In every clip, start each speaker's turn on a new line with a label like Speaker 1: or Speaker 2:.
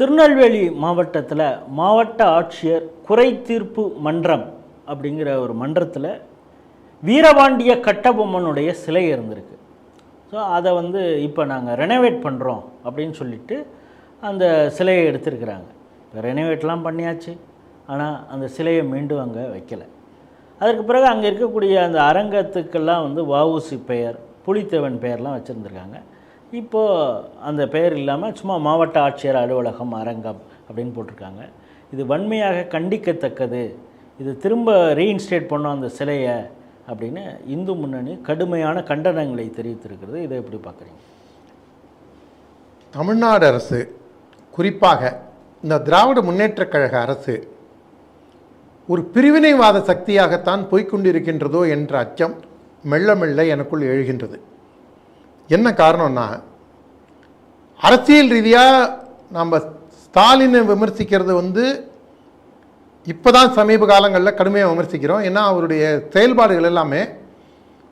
Speaker 1: திருநெல்வேலி மாவட்டத்தில் மாவட்ட ஆட்சியர் குறை தீர்ப்பு மன்றம் அப்படிங்கிற ஒரு மன்றத்தில் வீரபாண்டிய கட்டபொம்மனுடைய சிலை இருந்திருக்கு. ஸோ அதை வந்து இப்போ நாங்கள் ரெனோவேட் பண்ணுறோம் அப்படின்னு சொல்லிட்டு அந்த சிலையை எடுத்திருக்கிறாங்க. இப்போ ரெனோவேட்லாம் பண்ணியாச்சு. ஆனால் அந்த சிலையை மீண்டும் அங்கே வைக்கலை. அதற்கு பிறகு அங்கே இருக்கக்கூடிய அந்த அரங்கத்துக்கெல்லாம் வந்து வஉசி பெயர் புலித்தேவன் பெயர்லாம் வச்சுருந்துருக்காங்க. இப்போது அந்த பெயர் இல்லாமல் சும்மா மாவட்ட ஆட்சியர் அலுவலகம் அரங்கம் அப்படின்னு போட்டிருக்காங்க. இது வன்மையாக கண்டிக்கத்தக்கது. இது திரும்ப ரீஇன்ஸ்டேட் பண்ணோம் அந்த சிலையை அப்படின்னு இந்து முன்னணி கடுமையான கண்டனங்களை தெரிவித்திருக்கிறது. இதை எப்படி பார்க்குறீங்க?
Speaker 2: தமிழ்நாடு அரசு குறிப்பாக இந்த திராவிட முன்னேற்றக் கழக அரசு ஒரு பிரிவினைவாத சக்தியாகத்தான் போய்க்கொண்டிருக்கின்றதோ என்ற அச்சம் மெல்ல மெல்ல எனக்குள் எழுகின்றது. என்ன காரணம்னா அரசியல் ரீதியாக நம்ம ஸ்டாலினை விமர்சிக்கிறது வந்து இப்போ தான் சமீப காலங்களில் கடுமையாக விமர்சிக்கிறோம். ஏன்னா அவருடைய செயல்பாடுகள் எல்லாமே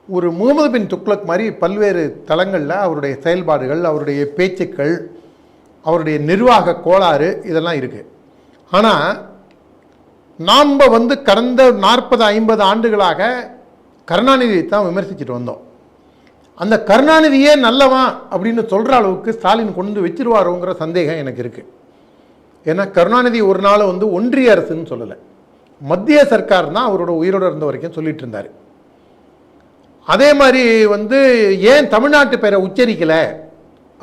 Speaker 2: ஒரு முகமது பின் துக்ளக் மாதிரி பல்வேறு தளங்களில் அவருடைய செயல்பாடுகள் அவருடைய பேச்சுக்கள் அவருடைய நிர்வாக கோளாறு இதெல்லாம் இருக்குது ஆனால் நாம் வந்து கடந்த நாற்பது ஐம்பது ஆண்டுகளாக கருணாநிதியை தான் விமர்சிச்சுட்டு வந்தோம். அந்த கருணாநிதியே நல்லவன் அப்படின்னு சொல்கிற அளவுக்கு ஸ்டாலின் கொண்டு வச்சிருவாரோங்கிற சந்தேகம் எனக்கு இருக்குது ஏன்னா கருணாநிதி ஒரு நாள் வந்து ஒன்றிய அரசுன்னு சொல்லலை. மத்திய சர்க்கார் தான் அவரோட உயிரோடு இருந்த வரைக்கும் சொல்லிட்டு இருந்தார். அதே மாதிரி வந்து ஏன் தமிழ்நாட்டு பேரை உச்சரிக்கலை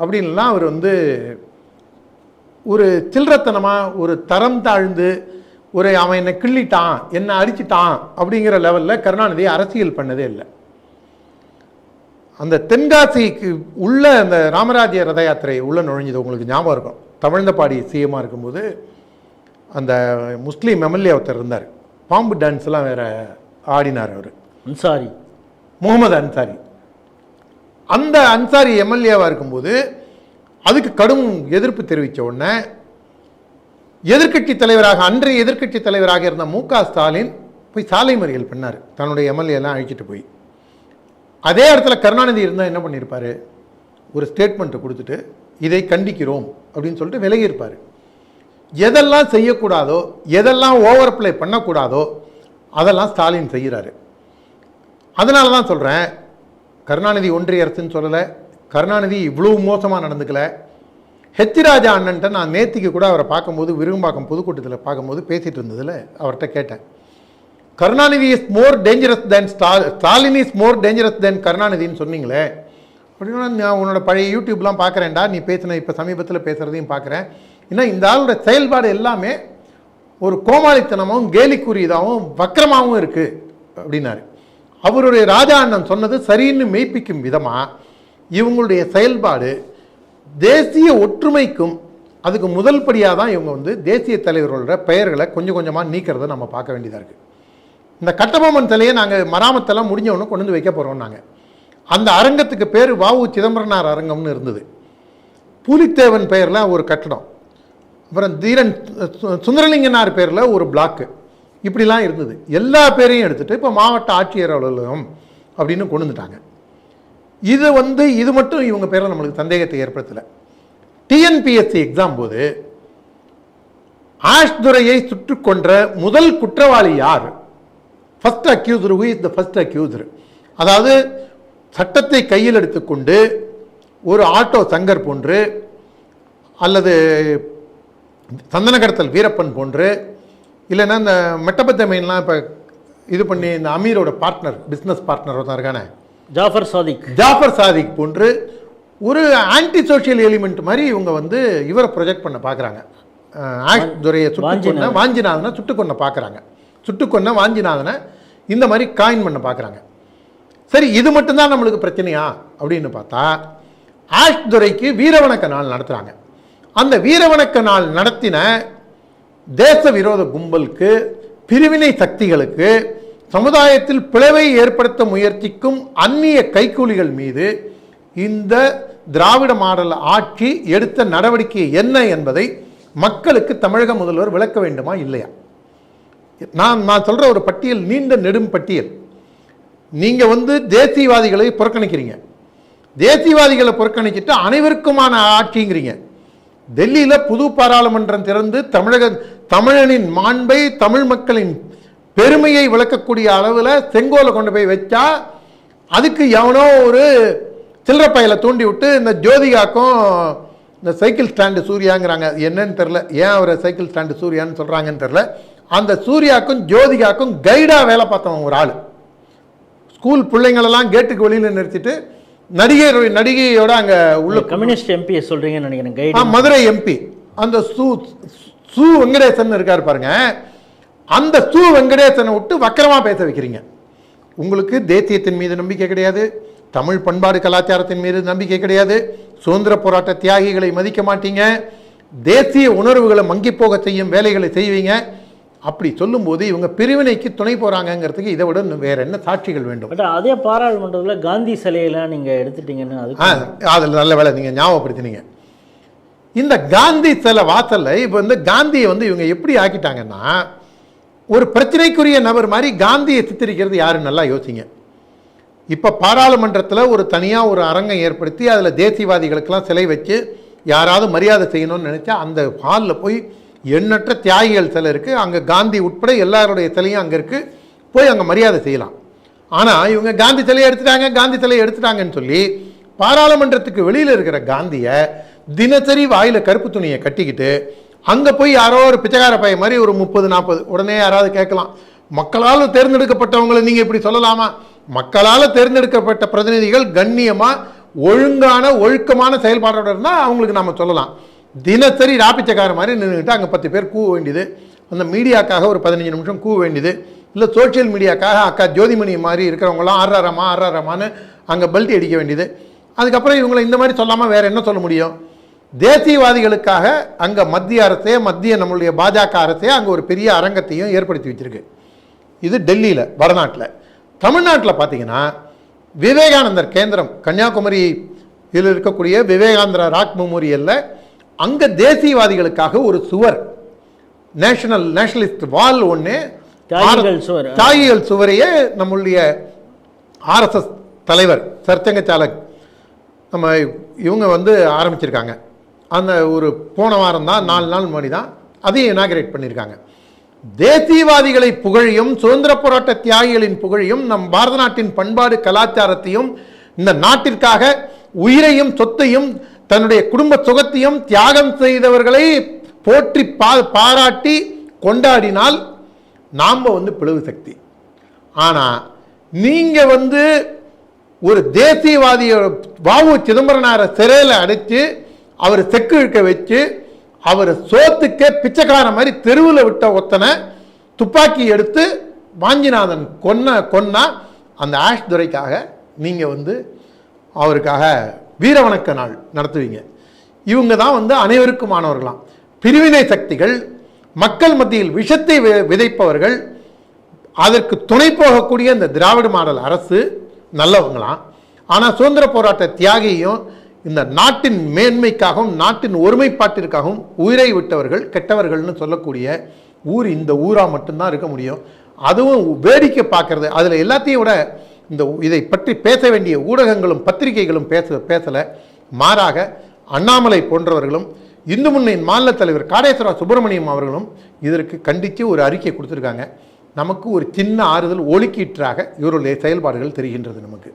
Speaker 2: அப்படின்லாம் அவர் வந்து ஒரு சில்லறத்தனமாக ஒரு தரம் தாழ்ந்து ஒரு அவன் என்னை கிள்ளிட்டான் என்னை அடிச்சிட்டான் அப்படிங்கிற லெவலில் கருணாநிதி அரசியல் பண்ணதே இல்லை. அந்த தென்காசிக்கு உள்ள அந்த ராமராஜ்ய ரத யாத்திரை உள்ள நுழைஞ்சது உங்களுக்கு ஞாபகம் இருக்கும். தமிழ்ந்தபாடி சிஎம்மாக இருக்கும்போது அந்த முஸ்லீம் எம்எல்ஏ ஒருத்தர் இருந்தார். பாம்பு டான்ஸ்லாம் வேற ஆடினார் அவர்.
Speaker 1: அன்சாரி.
Speaker 2: முகமது அன்சாரி. அந்த அன்சாரி எம்எல்ஏவாக இருக்கும்போது அதுக்கு கடும் எதிர்ப்பு தெரிவித்த உடனே எதிர்க்கட்சி தலைவராக அன்றைய எதிர்க்கட்சி தலைவராக இருந்த மு க ஸ்டாலின் போய் சாலை மறியல் பண்ணார். தன்னுடைய எம்எல்ஏ எல்லாம் அழிச்சிட்டு போய். அதே இடத்துல கருணாநிதி இருந்தால் என்ன பண்ணியிருப்பார் ஒரு ஸ்டேட்மெண்ட்டை கொடுத்துட்டு இதை கண்டிக்கிறோம் அப்படின்னு சொல்லிட்டு விலகி இருப்பார் எதெல்லாம் செய்யக்கூடாதோ எதெல்லாம் ஓவர் பிளே பண்ணக்கூடாதோ அதெல்லாம் ஸ்டாலின் செய்கிறாரு. அதனால தான் சொல்கிறேன் கருணாநிதி ஒன்றிய அரசுன்னு சொல்லலை கருணாநிதி இவ்வளவு மோசமாக நடந்துக்கலை. ஹெச் ராஜா அண்ணன்ட்ட நான் நேத்திக்கு கூட அவரை பார்க்கும்போது விரும்பாக்கம் பொதுக்கூட்டத்தில் பார்க்கும்போது பேசிகிட்டு இருந்ததில் அவர்கிட்ட கேட்டேன். Karunanidhi is more dangerous than stall Stalin is more dangerous than கருணாநிதின்னு சொன்னீங்களே. அப்படின்னா நான் உன்னோட பழைய யூடியூப்லாம் பார்க்குறேன்டா நீ பேசின இப்போ சமீபத்தில் பேசுகிறதையும் பார்க்குறேன் ஏன்னா இந்த ஆளோட செயல்பாடு எல்லாமே ஒரு கோமாளித்தனமும் கேலிக்குரியதாகவும் வக்கரமாகவும் இருக்குது அப்படின்னாரு. அவருடைய ராஜா அண்ணன் சொன்னது சரின்னு மெய்ப்பிக்கும் விதமாக இவங்களுடைய செயல்பாடு தேசிய ஒற்றுமைக்கும் அதுக்கு முதல் படியாக தான் இவங்க வந்து தேசிய தலைவர்களோட பெயர்களை கொஞ்சம் கொஞ்சமாக நீக்கிறத நம்ம பார்க்க வேண்டியதாக இருக்குது இந்த கட்டபொம்மன் சிலையை நாங்கள் மராமத்தெல்லாம் முடிஞ்சவொன்னு கொண்டு வந்து வைக்க போகிறோம் நாங்கள் அந்த அரங்கத்துக்கு பேர் வாவு சிதம்பரனார் அரங்கம்னு இருந்தது. பூலித்தேவன் பெயரில் ஒரு கட்டடம். அப்புறம் தீரன் சு- சுந்தரலிங்கனார் பேரில் ஒரு பிளாக்கு இப்படிலாம் இருந்தது. எல்லா பேரையும் எடுத்துகிட்டு இப்போ மாவட்ட ஆட்சியர் அலுவலகம் அப்படின்னு கொண்டு வந்துட்டாங்க. இது வந்து இது மட்டும் இவங்க பேரில் நம்மளுக்கு சந்தேகத்தை ஏற்படுத்தலை. டிஎன்பிஎஸ்சி எக்ஸாம் போது ஆஷ்துரையை சுற்றுக்கொன்ற கொன்ற முதல் குற்றவாளி யார்? First accuser who is the first accuser அதாவது சட்டத்தை கையில் எடுத்துக்கொண்டு ஒரு ஆட்டோ சங்கர் போன்று அல்லது சந்தன கடத்தல் வீரப்பன் போன்று இல்லைன்னா இந்த மெட்டபத்த மெயின்லாம் இப்போ இது பண்ணி இந்த அமீரோட பார்ட்னர் பிஸ்னஸ் பார்ட்னர் ஒருத்தன் இருக்கானே.
Speaker 1: ஜாஃபர் சாதிக்.
Speaker 2: ஜாஃபர் சாதிக் போன்று ஒரு ஆன்டி சோஷியல் எலிமெண்ட் மாதிரி இவங்க வந்து இவரை ப்ரொஜெக்ட் பண்ண பார்க்குறாங்க ஆஷ் துரையை சுட்டுக்கொன்ன வாஞ்சிநாதனை சுட்டுக்கொன்ன பார்க்குறாங்க சுட்டுக்கொன்ன வாஞ்சிநாதனை இந்த மாதிரி காயின் பண்ண பார்க்குறாங்க சரி இது மட்டும்தான் நம்மளுக்கு பிரச்சனையா? அப்படின்னு பார்த்தா ஆஷ் துரைக்கு வீரவணக்க நாள் நடத்துகிறாங்க அந்த வீரவணக்க நாள் நடத்தின தேச விரோத கும்பலுக்கு பிரிவினை சக்திகளுக்கு சமுதாயத்தில் பிளவை ஏற்படுத்த முயற்சிக்கும் அந்நிய கைக்கூலிகள் மீது இந்த திராவிட மாடல் ஆட்சி எடுத்த நடவடிக்கை என்ன என்பதை மக்களுக்கு தமிழக முதல்வர் விளக்க வேண்டுமா இல்லையா? நான் நான் சொல்கிற ஒரு பட்டியல் நீண்ட நெடும் பட்டியல். நீங்கள் வந்து தேசியவாதிகளை புறக்கணிக்கிறீங்க. தேசியவாதிகளை புறக்கணிச்சிட்டு அனைவருக்குமான ஆட்சிங்கிறீங்க. டெல்லியில் புது பாராளுமன்றம் திறந்து தமிழக தமிழனின் மாண்பை தமிழ் மக்களின் பெருமையை விளக்கக்கூடிய அளவில் செங்கோலை கொண்டு போய் வச்சா அதுக்கு எவனோ ஒரு சில்லற பயலை தூண்டி விட்டு இந்த ஜோதிகாக்கும் இந்த சைக்கிள் ஸ்டாண்டு சூர்யாங்கிறாங்க. என்னன்னு தெரில ஏன் அவரை சைக்கிள் ஸ்டாண்டு சூர்யான்னு சொல்கிறாங்கன்னு தெரில அந்த சூர்யாக்கும் ஜோதிகாக்கும் கைடாக வேலை பார்த்தவன் ஒரு ஆள். ஸ்கூல் பிள்ளைங்களெல்லாம் கேட்டுக்கு வெளியில் நிறுத்திட்டு நடிகை நடிகையோட அங்கே உள்ள
Speaker 1: கம்யூனிஸ்ட் எம்பியை சொல்றீங்கன்னு நினைக்கிறேன்
Speaker 2: மதுரை எம்பி அந்த சு சு வெங்கடேசன் இருக்கார் பாருங்க. அந்த சு வெங்கடேசனை விட்டு வக்கரமா பேச வைக்கிறீங்க. உங்களுக்கு தேசியத்தின் மீது நம்பிக்கை கிடையாது. தமிழ் பண்பாடு கலாச்சாரத்தின் மீது நம்பிக்கை கிடையாது. சுதந்திர போராட்ட தியாகிகளை மதிக்க மாட்டீங்க. தேசிய உணர்வுகளை மங்கி போக செய்யும் வேலைகளை செய்வீங்க. அப்படி சொல்லும்போது இவங்க பிரிவினைக்கு துணை போறாங்கங்கிறதுக்கு இதை விட வேற என்ன சாட்சிகள் வேண்டும்?
Speaker 1: அதே பாராளுமன்றத்தில் காந்தி சிலையெல்லாம் நீங்க எடுத்துட்டீங்கன்னு
Speaker 2: ஆ அதில் நல்ல வேலை நீங்கள் ஞாபகப்படுத்தினீங்க. இந்த காந்தி சில வாசல்ல இப்போ வந்து காந்தியை வந்து இவங்க எப்படி ஆக்கிட்டாங்கன்னா ஒரு பிரச்சனைக்குரிய நபர் மாதிரி காந்தியை சித்தரிக்கிறது யாருன்னு நல்லா யோசிங்க. இப்போ பாராளுமன்றத்தில் ஒரு தனியாக ஒரு அரங்கம் ஏற்படுத்தி அதில் தேசியவாதிகளுக்கெல்லாம் சிலை வச்சு யாராவது மரியாதை செய்யணும்னு நினச்சா அந்த ஹாலில் போய் எண்ணற்ற தியாகிகள் சிலை இருக்குது அங்கே காந்தி உட்பட எல்லாருடைய சிலையும் அங்கே இருக்குது போய் அங்கே மரியாதை செய்யலாம். ஆனால் இவங்க காந்தி சிலையை எடுத்துட்டாங்க காந்தி சிலையை எடுத்துட்டாங்கன்னு சொல்லி பாராளுமன்றத்துக்கு வெளியில் இருக்கிற காந்தியை தினசரி வாயில் கருப்பு துணியை கட்டிக்கிட்டு அங்கே போய் யாரோ ஒரு பிச்சைக்கார பையன் மாதிரி ஒரு முப்பது நாற்பது உடனே யாராவது கேட்கலாம். மக்களால் தேர்ந்தெடுக்கப்பட்டவங்களை நீங்கள் இப்படி சொல்லலாமா? மக்களால் தேர்ந்தெடுக்கப்பட்ட பிரதிநிதிகள் கண்ணியமாக ஒழுங்கான ஒழுக்கமான செயல்பாடோட இருந்தால் அவங்களுக்கு நம்ம சொல்லலாம். தினசரி ராப்பிச்சக்கார மாதிரி நின்றுக்கிட்டு அங்கே பத்து பேர் கூவ வேண்டியது. அந்த மீடியாக்காக ஒரு பதினஞ்சு நிமிஷம் கூவ வேண்டியது. இல்லை சோஷியல் மீடியாக்காக அக்கா ஜோதிமணி மாதிரி இருக்கிறவங்களாம் ஆறாரமா ஆறாரமான்னு அங்கே பல்ட்டி அடிக்க வேண்டியது. அதுக்கப்புறம் இவங்களை இந்த மாதிரி சொல்லாமல் வேறு என்ன சொல்ல முடியும்? தேசியவாதிகளுக்காக அங்கே மத்திய அரசே மத்திய நம்மளுடைய பாஜக அரசே அங்கே ஒரு பெரிய அரங்கத்தையும் ஏற்படுத்தி வச்சிருக்கு. இது டெல்லியில் வடநாட்டில். தமிழ்நாட்டில் பார்த்தீங்கன்னா விவேகானந்தர் கேந்திரம் கன்னியாகுமரி இதில் இருக்கக்கூடிய விவேகானந்தர் ராக் மெமோரியலில் அங்கே தேசியவாதிகளுக்காக ஒரு சுவர் நேஷனல் நேஷனலிஸ்ட் வால் ஒன்று
Speaker 1: சுவர்.
Speaker 2: தியாகிகள் சுவரையே நம்மளுடைய ஆர்எஸ்எஸ் தலைவர் சர்ச்சங்க சாலக் நம்ம இவங்க வந்து ஆரம்பிச்சிருக்காங்க அந்த ஒரு போன வாரம் தான் நாலு நாள் முன்னாடி தான் அதையும் இனாகிரேட் பண்ணியிருக்காங்க தேசியவாதிகளை புகழியும் சுதந்திர போராட்ட தியாகிகளின் புகழியும் நம் பாரத நாட்டின் பண்பாடு கலாச்சாரத்தையும் இந்த நாட்டிற்காக உயிரையும் சொத்தையும் தன்னுடைய குடும்ப சுகத்தையும் தியாகம் செய்தவர்களை போற்றி பா பாராட்டி கொண்டாடினால் நாம் வந்து பிளவு சக்தி. ஆனால் நீங்கள் வந்து ஒரு தேசியவாதிய வாவு சிதம்பரனாரை சிறையில் அடைச்சு அவர் செக்கு இழுக்க வச்சு அவர் சோத்துக்கே பிச்சைக்கார மாதிரி தெருவில் விட்ட ஒத்தனை துப்பாக்கி எடுத்து வாஞ்சிநாதன் கொன்ன கொன்னா அந்த ஆஷ் துறைக்காக நீங்கள் வந்து அவருக்காக வீரவணக்க நாள் நடத்துவீங்க. இவங்க தான் வந்து அனைவருக்குமானவர்களாம். பிரிவினை சக்திகள் மக்கள் மத்தியில் விஷத்தை விதைப்பவர்கள் அதற்கு துணை போகக்கூடிய இந்த திராவிட மாடல் அரசு நல்லவங்களாம். ஆனால் சுதந்திர போராட்ட தியாகியும் இந்த நாட்டின் மேன்மைக்காகவும் நாட்டின் ஒருமைப்பாட்டிற்காகவும் உயிரை விட்டவர்கள் கெட்டவர்கள்னு சொல்லக்கூடிய ஊர் இந்த ஊராக மட்டும்தான் இருக்க முடியும். அதுவும் வேடிக்கை பார்க்கறது. அதில் எல்லாத்தையும் விட இந்த இதை பற்றி பேச வேண்டிய ஊடகங்களும் பத்திரிகைகளும் பேச பேசலை. மாறாக அண்ணாமலை போன்றவர்களும் இந்து முன்னையின் மாநில தலைவர் காடேஸ்வரா சுப்பிரமணியம் அவர்களும் இதற்கு கண்டித்து ஒரு அறிக்கை கொடுத்துருக்காங்க. நமக்கு ஒரு சின்ன ஆறுதல் ஒழுக்கீற்றாக இவருடைய செயல்பாடுகள் தெரிகின்றது நமக்கு.